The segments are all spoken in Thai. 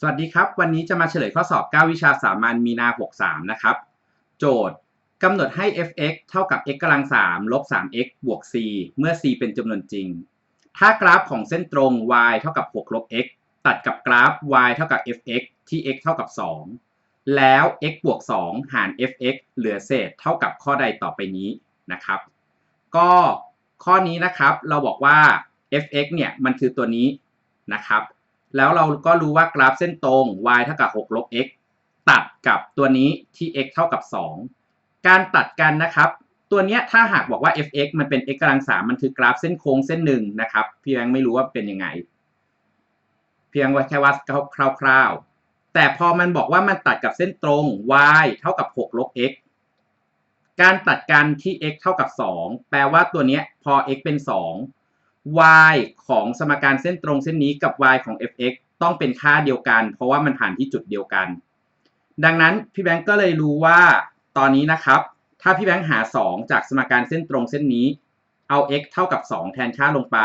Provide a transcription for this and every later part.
สวัสดีครับ วันนี้จะมาเฉลยข้อสอบ 9 วิชาสามัญมีนา 63 นะครับ โจทย์กำหนดให้ f(x) เท่ากับ x กำลัง3ลบ 3x บวก c เมื่อ c เป็นจำนวนจริง ถ้ากราฟของเส้นตรง y เท่ากับ 6 ลบ x ตัดกับกราฟ y เท่ากับ fx ที่ x เท่ากับ 2 แล้ว x บวก 2 หาร fx เหลือเศษเท่ากับข้อใดต่อไปนี้นะครับ ก็ข้อนี้นะครับเราบอกว่า fx เนี่ยมันคือตัวนี้นะครับ แล้วเราก็รู้ว่ากราฟเส้นตรง y เท่ากับ6ลบ x ตัดกับตัวนี้ที่ x เท่ากับ 2 การตัดกันนะครับ ตัวนี้ถ้าหากบอกว่า fx มันเป็น x กำลัง3มันคือกราฟเส้นโค้งเส้นหนึ่งนะครับ เพี่แบงไม่รู้ว่าเป็นยังไง เพียงว่าแค่ว่าคร่าวๆ แต่พอมันบอกว่ามันตัดกับเส้นตรง y เท่ากับ6ลบ x การตัดกันที่ x เท่ากับ 2 แปลว่าตัวนี้พอ x เป็น 2 y ของสมการเส้นตรงเส้นนี้กับ y ของ fx ต้องเป็นค่าเดียวกัน เพราะว่ามันผ่านที่จุดเดียวกัน ดังนั้นพี่แบงก์ก็เลยรู้ว่าตอนนี้นะครับ ถ้าพี่แบงค์หา 2 จากสมการเส้นตรงเส้นนี้ เอา x เท่ากับ 2 แทนค่าลงไป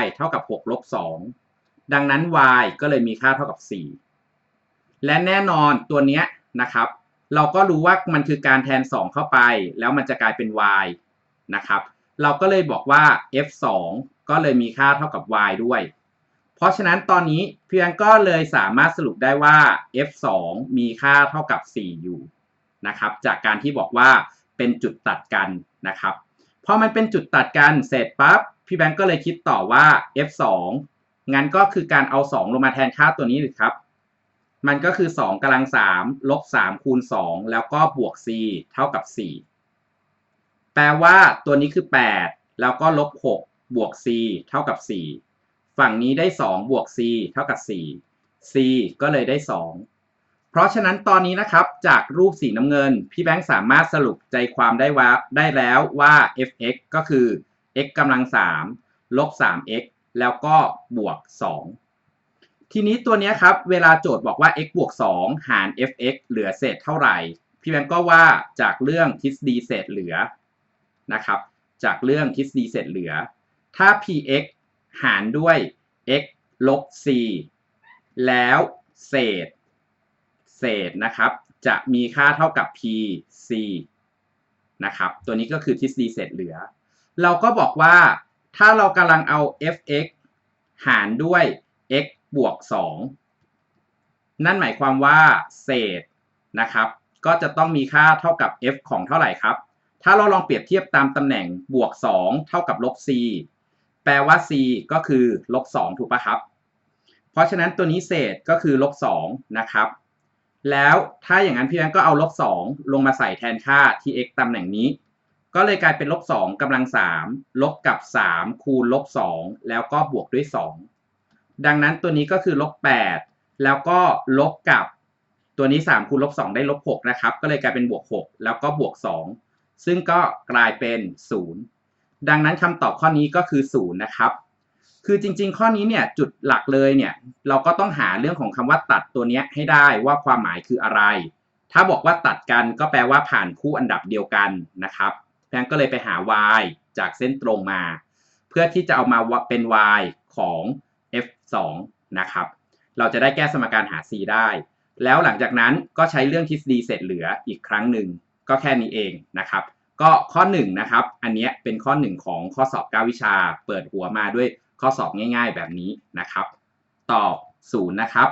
y เท่ากับ6ลบ2ดังนั้น y ก็เลยมีค่าเท่ากับ 4 และแน่นอนตัวเนี้ยนะครับ เราก็รู้ว่ามันคือการแทน 2 เข้าไป แล้วมันจะกลายเป็น y นะครับ เราก็เลยบอกว่า f2 ก็เลยมีค่าเท่ากับ y ด้วย เพราะฉะนั้นตอนนี้เพียงก็เลยสามารถสรุปได้ว่า f2 มีค่าเท่ากับ4อยู่นะครับ จากการที่บอกว่าเป็นจุดตัดกันนะครับพอมันเป็นจุดตัดกันเสร็จปั๊บพี่แบงก์ก็เลยคิดต่อว่า f2 งั้นก็คือการเอา 2 ลงมาแทนค่าตัวนี้เลยครับ มันก็คือ 2กำลัง3ลบ3คูณ 2 แล้วก็บวก c เท่ากับ 4 แปลว่าตัวนี้คือ 8 แล้วก็ลบ 6 บวก c เท่ากับ 4 ฝั่งนี้ได้ 2 บวก c เท่ากับ 4 c ก็เลยได้ 2 เพราะฉะนั้นตอนนี้นะครับ จากรูปสีน้ำเงิน พี่แบงค์สามารถสรุปใจความได้ว่าได้แล้วว่า f(x) ก็คือ x กำลัง 3 ลบ 3x แล้วก็บวก 2 ทีนี้ตัวนี้ครับ เวลาโจทย์บอกว่า x บวก 2 หาร fx เหลือเศษเท่าไหร่ พี่แบงค์ก็ว่าจากเรื่องทฤษฎีเศษเหลือนะครับ จากเรื่องทฤษฎีเศษเหลือ ถ้า px หารด้วย x ลบ c แล้วเศษ เศษนะครับ จะมีค่าเท่ากับ pc นะครับ ตัวนี้ก็คือทฤษฎีเศษเหลือ เราก็บอกว่าถ้าเรากำลังเอา fx หารด้วย x บวก 2 นั่นหมายความว่าเศษนะครับ ก็จะต้องมีค่าเท่ากับ f ของเท่าไหร่ครับ ถ้าเราลองเปรียบเทียบตามตำแหน่งบวก 2 เท่ากับลบ c แปลว่า c ก็คือลบ2ถูกปะครับ เพราะฉะนั้นตัวนี้เศษก็คือลบ2นะครับ แล้วถ้าอย่างนั้นพี่แบงก์ก็เอาลบ2ลงมาใส่แทนค่าที่ x ตำแหน่งนี้ ก็เลยกลายเป็นลบ2กำลัง 3 ลบกับ 3 คูณลบ2แล้วก็บวกด้วย 2 ดังนั้นตัวนี้ก็คือลบ8แล้วก็ลบกับตัวนี้ 3 คูณลบ2ได้ลบ6นะครับ ก็เลยกลายเป็นบวก 6 แล้วก็บวก 2 ซึ่งก็กลายเป็น 0 ดังนั้นคำตอบข้อนี้ก็คือ0นะครับ คือจริง ๆ ข้อนี้เนี่ยจุดหลักเลยเนี่ยเราก็ต้องหาเรื่องของคำว่าตัดตัวนี้ให้ได้ว่าความหมายคืออะไร ถ้าบอกว่าตัดกันก็แปลว่าผ่านคู่อันดับเดียวกันนะครับแพงก็เลยไปหา y จากเส้นตรงมา เพื่อที่จะเอามาเป็น y ของ f2 นะครับ เราจะได้แก้สมการหา c ได้ แล้วหลังจากนั้นก็ใช้เรื่องทฤษฎีเศษเหลืออีกครั้งหนึ่งก็แค่นี้เองนะครับ ก็ข้อ1นะครับ อันนี้เป็นข้อ 1 ของข้อสอบ 9 วิชา เปิดหัวมาด้วยข้อสอบง่าย ๆ แบบนี้นะครับ ตอบ 0 นะครับ